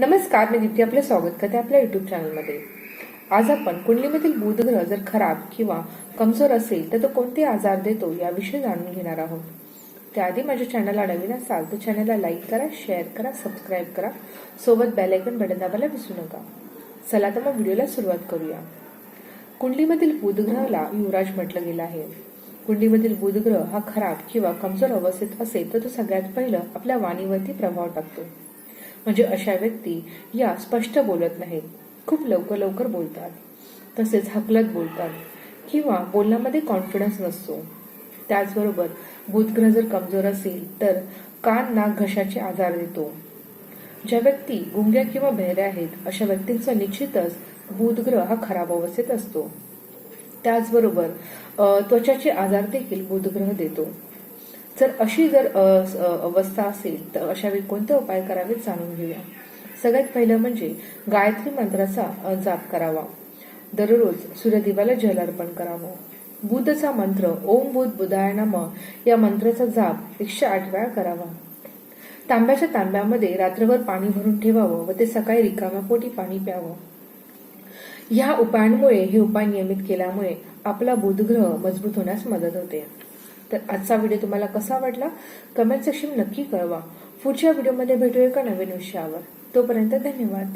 नमस्कार मी दिप्ती आपलं स्वागत करते आपल्या युट्यूब चॅनलमध्ये आज आपण कुंडलीमधील बुधग्रह जर खराब किंवा कमजोर असेल तर तो कोणते आजार देतो याविषयी जाणून घेणार आहोत. त्याआधी माझ्या चॅनलला नवीन असाल तर चॅनलला लाईक करा शेअर करा सबस्क्राईब करा. सोबत बेलायकन बटन दाबायला विसरू नका. चला तर मग व्हिडिओला सुरुवात करूया. कुंडलीमधील बुधग्रहाला युवराज म्हटलं गेलं आहे. कुंडलीमधील बुधग्रह हा खराब किंवा कमजोर अवस्थेत असेल तर तो सगळ्यात पहिलं आपल्या वाणीवरती प्रभाव टाकतो. म्हणजे अशा व्यक्ती या स्पष्ट बोलत नाहीत. खूप लवकर लवकर बोलतात. तसेच हकलत बोलतात. किंवा बोलण्यामध्ये कॉन्फिडन्स नसतो. त्याचबरोबर बुधग्रह जर कमजोर असेल तर कान नाक घशाचे आजार देतो. ज्या व्यक्ती गुंग्या किंवा बहिऱ्या आहेत अशा व्यक्तींचा निश्चितच बुधग्रह हा खराब अवस्थेत असतो. त्याचबरोबर त्वचाचे आजार देखील बुधग्रह देतो. जर अशी जर अवस्था असेल तर अशा वेळी कोणते उपाय करावेत जाणून घेऊया. सगळ्यात पहिलं म्हणजे गायत्री मंत्राचा जाप करावा. दररोज सूर्यदेवाला जल अर्पण करावं. बुधचा मंत्र ओम बुध बुधाय नम या मंत्राचा जाप एकशे आठ वेळा करावा. तांब्याच्या तांब्यामध्ये रात्रभर पाणी भरून ठेवावं व ते सकाळी रिकाम्या पोटी पाणी प्यावं. ह्या उपायांमुळे हे उपाय नियमित केल्यामुळे आपला बुधग्रह मजबूत होण्यास मदत होते. तर आजचा व्हिडिओ तुम्हाला कसा वाटला? कमेंट सेक्शन नक्की कळवा. पुढच्या व्हिडिओमध्ये भेटूया एका नवीन विषयावर. तोपर्यंत धन्यवाद.